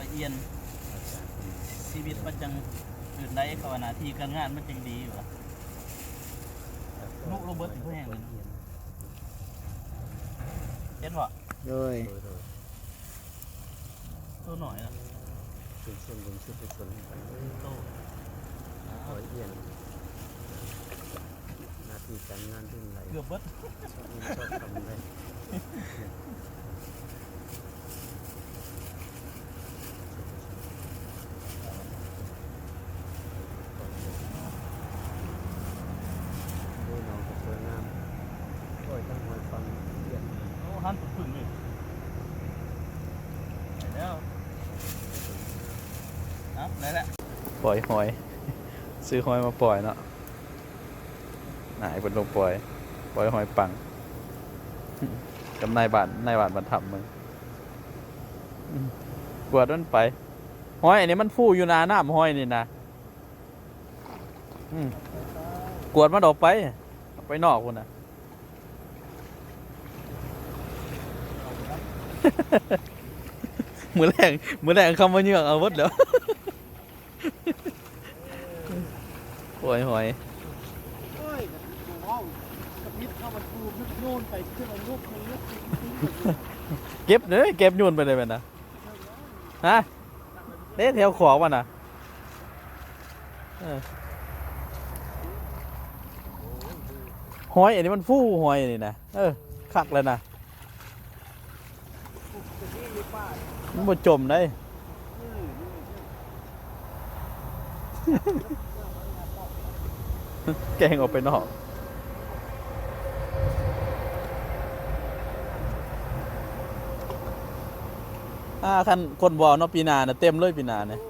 อยเอียน ชีวิตมันจังอื่นได้ภาวนาที่การงานมันจังดีอยู่อะลูกโรเบิร์ตเป็นผู้แห่งเลยนะเห็นบ่โดยโดยโดยตัวหน่อยนะเป็นเส้นเป็นชุดเป็นส่วนของกันโตขอเอียนหน้าที่การงานที่ไหลเกือบเบิดชอบชอบทำได้ดูน้องก็สวยงามโอ้ยตั้งหอยฟังเอียน โอ้ หันพึ่งเลยไปแล้วเอาไหนแหละปล่อยหอย ซื้อหอยมาปล่อยเนาะนายเป็นลงปล่อย ปล่อยหอยปังกับนายบานนายบานบรรทับมึงกวดมันไป หอยอันนี้มันฟูอยู่นาน้ำหอยนี่นะกวดมันออกไป ไปนอกคุณนะ เหมือนแรงเหมือนแรงคำว่าเหยือเอาวดแล้วหอยหอยเอ้ยห้องกระพริบเข้ามันคูมโน่นไปขึ้นเอาลูกมันลูกทิ้งทิ้งไปเก็บเด้อเก็บโยนไปเลยแม่นนะฮะเด้แถวขวาว่ะน่ะหอยอันนี้มันฟู่หอยนี่นะเออคักเลยนะ จะนี่หรือเปล่า มันบ่จมได้แกงออกไปนอกอ่าคันคนบอเนาะปีนาเน่ะเต็มเลยปีนาเนี่ย